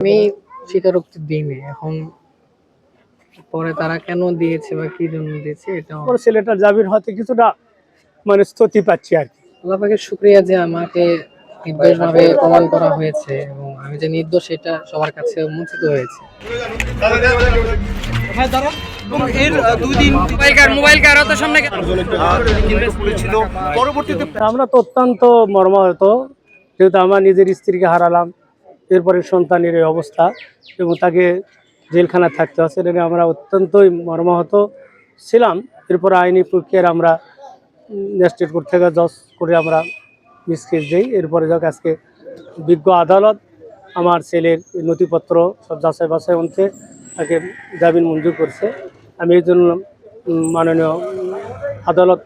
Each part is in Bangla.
আমি স্বীকারোক্তি দিইনি এখন পরে তারা কেন দিয়েছে বা কি জন্য দিয়েছে এটা পরে ছেলেটার জামিন হতে কিছুটা মানে স্তুতি পাচ্ছি আর কি। আল্লাহ পাকের শুক্রিয়া যে আমাকে নির্দোষভাবে প্রমাণ করা হয়েছে এবং আমি যে নির্দোষ এটা সবার কাছে উন্মোচিত হয়েছে। আমরা তো অত্যন্ত মর্মাহত যেহেতু আমার নিজের স্ত্রীকে হারালাম। এরপরে সন্তানের এই অবস্থা এবং তাকে জেলখানা থাকতে হচ্ছে। এটা আমরা অত্যন্তই মর্মাহত ছিলাম। এরপর আইনি প্রক্রিয়ার আমরা ম্যাজিস্ট্রেট কোর্ট থেকে জজ করে আমরা মিসকেস দিই। এরপরে যাক, আজকে বিজ্ঞ আদালত আমার ছেলের নথিপত্র সব যাচাই বাছাই অন্তে তাকে জামিন মঞ্জুর করছে। আমি এই জন্য মাননীয় আদালত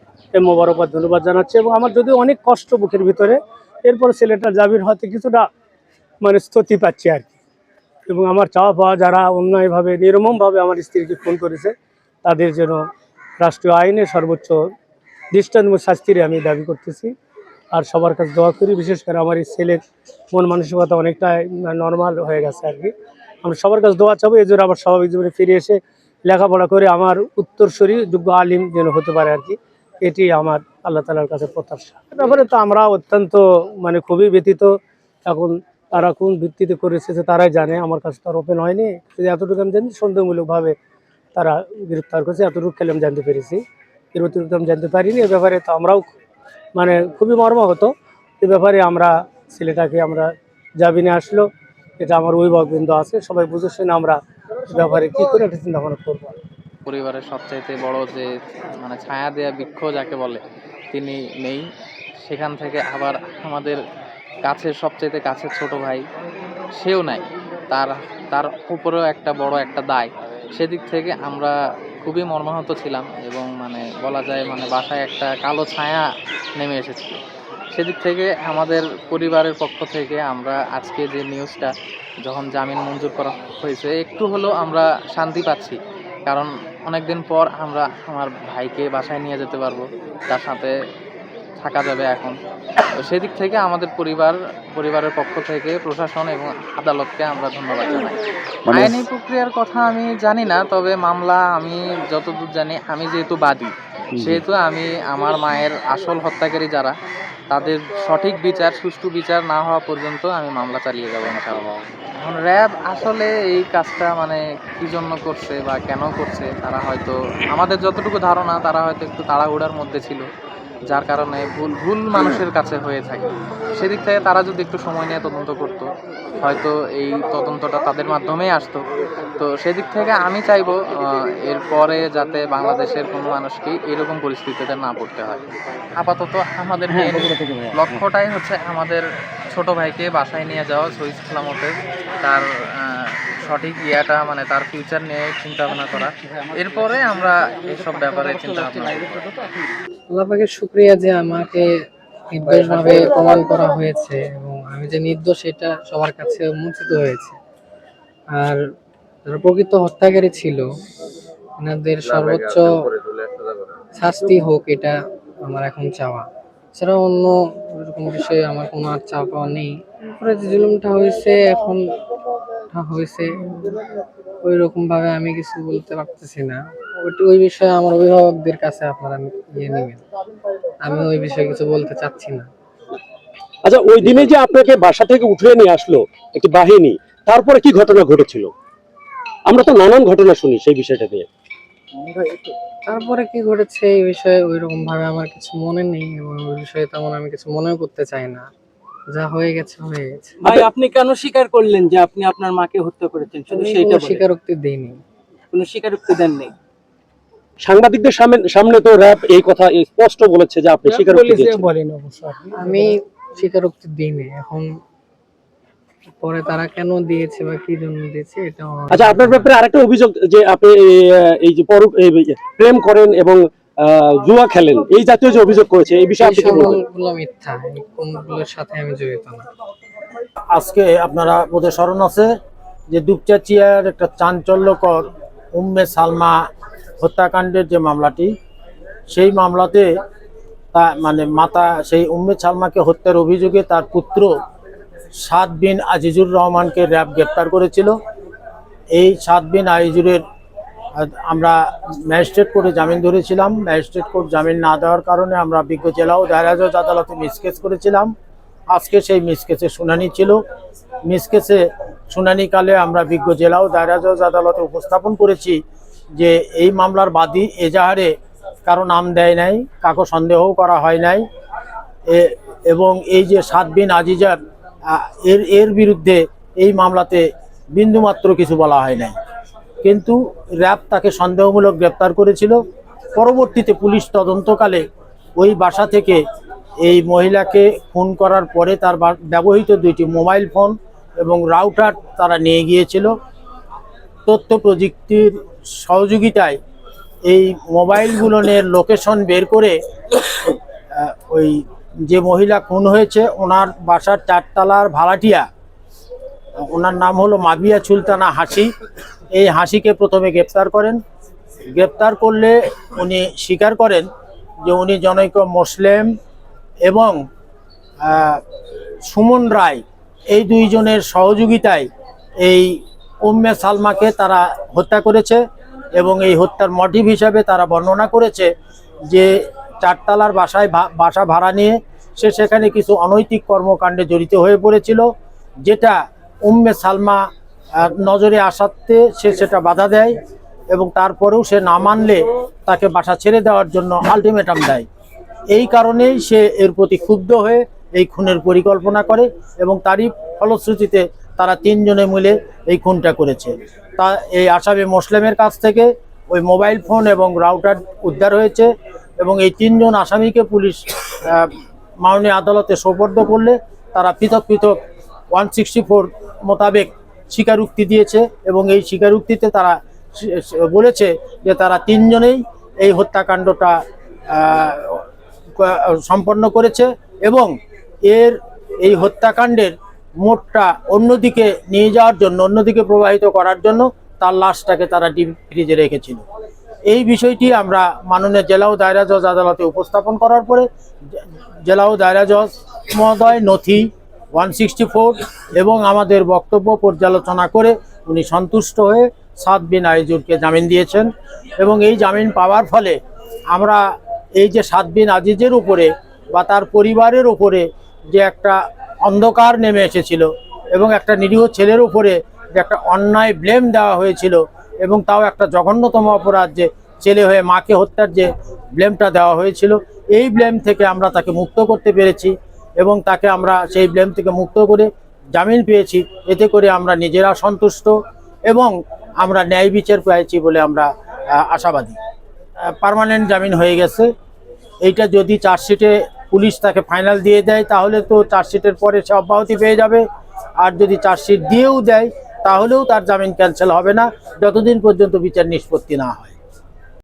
মোবারকবাদ, ধন্যবাদ জানাচ্ছি এবং আমার যদিও অনেক কষ্ট বুকের ভিতরে, এরপর ছেলেটার জামিন হতে কিছুটা মানে স্তুতি পাচ্ছি আর কি। এবং আমার চাওয়া পাওয়া যারা অন্যায়ভাবে, নির্মমভাবে আমার স্ত্রীকে ফোন করেছে, তাদের যেন রাষ্ট্রীয় আইনে সর্বোচ্চ দৃষ্টান্তমূলক শাস্তির আমি দাবি করতেছি। আর সবার কাছে দোয়া করি, বিশেষ করে আমার এই ছেলের মন মানসিকতা অনেকটাই নর্মাল হয়ে গেছে আর কি। আমরা সবার কাছে দোয়া চাবো, এই জন্য আবার স্বাভাবিক জীবনে ফিরে এসে লেখাপড়া করে আমার উত্তরসূরি যোগ্য আলিম যেন হতে পারে আর কি। এটি আমার আল্লাহ তালার কাছে প্রত্যাশা। ব্যাপারে তো আমরা অত্যন্ত মানে খুবই ব্যতীত এখন তারা কোন ভিত্তিতে করেছে যে তারাই জানে। আমার কাছে তো আর ওপেন হয়নি। এতটুকু আমি জানি সন্দেহমূলকভাবে তারা গ্রেপ্তার করেছে। এতটুকু খেলে আমি জানতে পেরেছি। এর অতিরিক্ত আমি জানতে পারিনি। এ ব্যাপারে তো আমরাও মানে খুবই মর্মাহত। এ ব্যাপারে আমরা ছেলেটাকে আমরা জামিনে আসলো। এটা আমার অভিভাবকবৃন্দ আছে। সবাই বুঝে শুনে আমরা ব্যাপারে কী করে একটা চিন্তা ভাবনা করব। পরিবারের সবচাইতে বড় যে মানে ছায়া দেয়া বৃক্ষ যাকে বলে, তিনি নেই। সেখান থেকে আবার আমাদের কাছের সবচাইতে কাছের ছোট ভাই, সেও নাই। তার তার উপরেও একটা বড় একটা দায়। সেদিক থেকে আমরা খুবই মর্মাহত ছিলাম এবং মানে বলা যায় মানে বাসায় একটা কালো ছায়া নেমে এসেছিল। সেদিক থেকে আমাদের পরিবারের পক্ষ থেকে আমরা আজকে যে নিউজটা যখন জামিন মঞ্জুর করা হয়েছে, একটু হলেও আমরা শান্তি পাচ্ছি। কারণ অনেকদিন পর আমরা আমার ভাইকে বাসায় নিয়ে যেতে পারব, তার সাথে থাকা যাবে এখন। তো সেদিক থেকে আমাদের পরিবার পরিবারের পক্ষ থেকে প্রশাসন এবং আদালতকে আমরা ধন্যবাদ জানাই। মানে আইনি প্রক্রিয়ার কথা আমি জানি না তবে মামলা আমি যতদূর জানি আমি যেহেতু বাদী সেহেতু আমি আমার মায়ের আসল হত্যাকারী যারা তাদের সঠিক বিচার সুষ্ঠু বিচার না হওয়া পর্যন্ত আমি মামলা চালিয়ে যাব ইনশাআল্লাহ। এখন র্যাব আসলে এই কাজটা মানে কি জন্য করছে বা কেন করছে তারা হয়তো আমাদের যতটুকু ধারণা তারা হয়তো একটু তাড়াহুড়ার মধ্যে ছিল। যার কারণে ভুল ভুল মানুষের কাছে হয়ে থাকে। সেদিক থেকে তারা যদি একটু সময় নিয়ে তদন্ত করত। হয়তো এই তদন্তটা তাদের মাধ্যমেই আসতো। তো সেদিক থেকে আমি চাইব এরপরে যাতে বাংলাদেশের কোনো মানুষকে এরকম পরিস্থিতিতে না পড়তে হয়। আপাতত আমাদের main লক্ষ্যটাই হচ্ছে আমাদের ছোট ভাইকে বাসায় নিয়ে যাওয়া সহিদ সালামতে তার সঠিক ইয়াটা মানে তার ফিউচার নিয়ে চিন্তা ভাবনা করা। এরপরে আমরা এসব ব্যাপারে চিন্তা ভাবনা পাকের শুক্রিয়া যে আমাকে নির্দোষভাবে প্রমাণ করা হয়েছে এবং আমি যে নির্দোষ এটা সবার কাছে উন্মোচিত হয়েছে। আর যারা প্রকৃত হত্যাকারী ছিল এনাদের সর্বোচ্চ শাস্তি হোক এটা আমার এখন চাওয়া। এছাড়া অন্য এরকম বিষয়ে আমার কোনো আর চাওয়া পাওয়া নেই। তারপরে যে জুলুমটা হয়েছে এখন টা হয়েছে ওই রকম ভাবে আমি কিছু বলতে পারতেছি না। ওই বিষয়ে আমার অভিভাবকদের কাছে আপনারা ইয়ে নেবেন। আমি ওই বিষয়ে কিছু বলতে চাচ্ছি না। আচ্ছা ওই দিনে যে আপনাকে বাসা থেকে উঠিয়ে নিয়ে আসলো একটি বাহিনী তারপরে কি ঘটনা ঘটেছিল? আমরা তো নানান ঘটনা শুনি সেই বিষয়টা নিয়ে। তারপরে কি ঘটেছে এই বিষয়ে ওই রকম ভাবে আমার কিছু মনে নেই এবং ওই বিষয়ে তেমন আমি কিছু মনেও করতে চাই না। যা হয়ে গেছে হয়ে গেছে। ভাই আপনি কেন স্বীকার করলেন যে আপনি আপনার মাকে হত্যা করেছেন? শুধু সেইটা স্বীকারোক্তি দিইনি। কোনো স্বীকারোক্তি দেননি? সাংবাদিকদের সামনে সামনে তো র্যাব এই কথা স্পষ্ট বলেছে যে আপনি স্বীকারোক্তি দিয়েছেন। বলেন অবশ্য আমি স্বীকারোক্তি দিইনি। এখন পরে তারা কেন দিয়েছে বা কি জন্য দিয়েছে এটা আচ্ছা আপনার ব্যাপারে আরেকটা অভিযোগ যে আপনি এই- যে পর প্রেম করেন এবং জুয়া খেলেন। এই জাতীয় যে অভিযোগ করেছে এই বিষয়ে আপনি কি বলবেন? মিথ্যা এই কোনগুলোর সাথে আমি জড়িত না। আজকে আপনারা বোধহয় স্মরণ আছে যে দুপচাচিয়ার একটা চাঞ্চল্যকর উম্মে সালমা হত্যাকাণ্ডের যে মামলাটি সেই মামলাতে তা মানে মাতা সেই উম্মে সালমাকে হত্যার অভিযোগে তার পুত্র সাদ বিন আজিজুর রহমানকে র্যাব গ্রেপ্তার করেছিল। এই সাদ বিন আজিজুরের আমরা ম্যাজিস্ট্রেট কোর্টে জামিন ধরেছিলাম। ম্যাজিস্ট্রেট কোর্ট জামিন না দেওয়ার কারণে আমরা বিজ্ঞ জেলা ও দায়রা জজ আদালতে মিসকেস করেছিলাম। আজকে সেই মিসকেসের শুনানি ছিল। মিসকেসে শুনানিকালে আমরা বিজ্ঞ জেলা ও দায়রা জজ আদালতে উপস্থাপন করেছি যে এই মামলার বাদী এজাহারে কারও নাম দেয় নাই, কাকো সন্দেহও করা হয় নাই। এবং এই যে সাত বিন আজিজার এর এর বিরুদ্ধে এই মামলাতে বিন্দুমাত্র কিছু বলা হয় নাই। কিন্তু র্যাব তাকে সন্দেহমূলক গ্রেপ্তার করেছিল। পরবর্তীতে পুলিশ তদন্তকালে ওই বাসা থেকে এই মহিলাকে খুন করার পরে তার ব্যবহৃত দুইটি মোবাইল ফোন এবং রাউটার তারা নিয়ে গিয়েছিল। তথ্য প্রযুক্তির সহযোগিতায় এই মোবাইলগুলোনের লোকেশন বের করে ওই যে মহিলা খুন হয়েছে ওনার বাসার চারতলার ভাড়াটিয়া, ওনার নাম হলো মাবিয়া সুলতানা হাসি। এই হাসিকে প্রথমে গ্রেপ্তার করেন। গ্রেপ্তার করলে উনি স্বীকার করেন যে উনি জনৈক মুসলিম এবং সুমন রায় এই দুইজনের সহযোগিতায় এই উম্মে সালমাকে তারা হত্যা করেছে এবং এই হত্যার মোটিভ হিসাবে তারা বর্ণনা করেছে যে চারতলার বাসায় বাসা ভাড়া নিয়ে সে সেখানে কিছু অনৈতিক কর্মকাণ্ডে জড়িত হয়ে পড়েছিল, যেটা উম্মে সালমা নজরে আসাতে সে সেটা বাধা দেয় এবং তারপরেও সে না মানলে তাকে বাসা ছেড়ে দেওয়ার জন্য আলটিমেটাম দেয়। এই কারণেই সে এর প্রতি ক্ষুব্ধ হয়ে এই খুনের পরিকল্পনা করে এবং তারই ফলশ্রুতিতে তারা তিনজনে মিলে এই খুনটা করেছে। তা এই আসামি মুসলিমের কাছ থেকে ওই মোবাইল ফোন এবং রাউটার উদ্ধার হয়েছে এবং এই তিনজন আসামিকে পুলিশ মাননীয় আদালতে সোপর্দ করলে তারা পৃথক পৃথক ওয়ান সিক্সটি ফোর মোতাবেক স্বীকারোক্তি দিয়েছে এবং এই স্বীকারোক্তিতে তারা বলেছে যে তারা তিনজনেই এই হত্যাকাণ্ডটা সম্পন্ন করেছে এবং এর এই হত্যাকাণ্ডের মোটটা অন্যদিকে নিয়ে যাওয়ার জন্য, অন্যদিকে প্রবাহিত করার জন্য তার লাশটাকে তারা ডিপ ফ্রিজে রেখেছিল। এই বিষয়টি আমরা মাননীয় জেলা ও দায়রা জজ আদালতে উপস্থাপন করার পরে জেলা ও দায়রা জজ মহোদয় নথি ওয়ান এবং আমাদের বক্তব্য পর্যালোচনা করে উনি সন্তুষ্ট হয়ে সাত বিন আইজুরকে জামিন দিয়েছেন এবং এই জামিন পাওয়ার ফলে আমরা এই যে সাত বিন আজিজের উপরে বা তার পরিবারের উপরে যে একটা অন্ধকার নেমে এসেছিল এবং একটা নিরীহ ছেলের উপরে যে একটা অন্যায় ব্লেম দেওয়া হয়েছিল এবং তাও একটা জঘন্যতম অপরাধ যে ছেলে হয়ে মাকে হত্যার যে ব্লেমটা দেওয়া হয়েছিল, এই ব্লেম থেকে আমরা তাকে মুক্ত করতে পেরেছি। এবং তাকে আমরা সেই ব্লেম থেকে মুক্ত করে জামিন পেয়েছি। এতে করে আমরা নিজেরা সন্তুষ্ট এবং আমরা ন্যায় বিচার পেয়েছি বলে আমরা আশাবাদী। পার্মানেন্ট জামিন হয়ে গেছে। এইটা যদি চার্জশিটে পুলিশ তাকে ফাইনাল দিয়ে দেয়, তাহলে তো চার্জশিটের পরে সে অব্যাহতি পেয়ে যাবে। আর যদি চার্জশিট দিয়েও দেয়, তাহলেও তার জামিন ক্যান্সেল হবে না। যতদিন পর্যন্ত বিচার নিষ্পত্তি না হয়।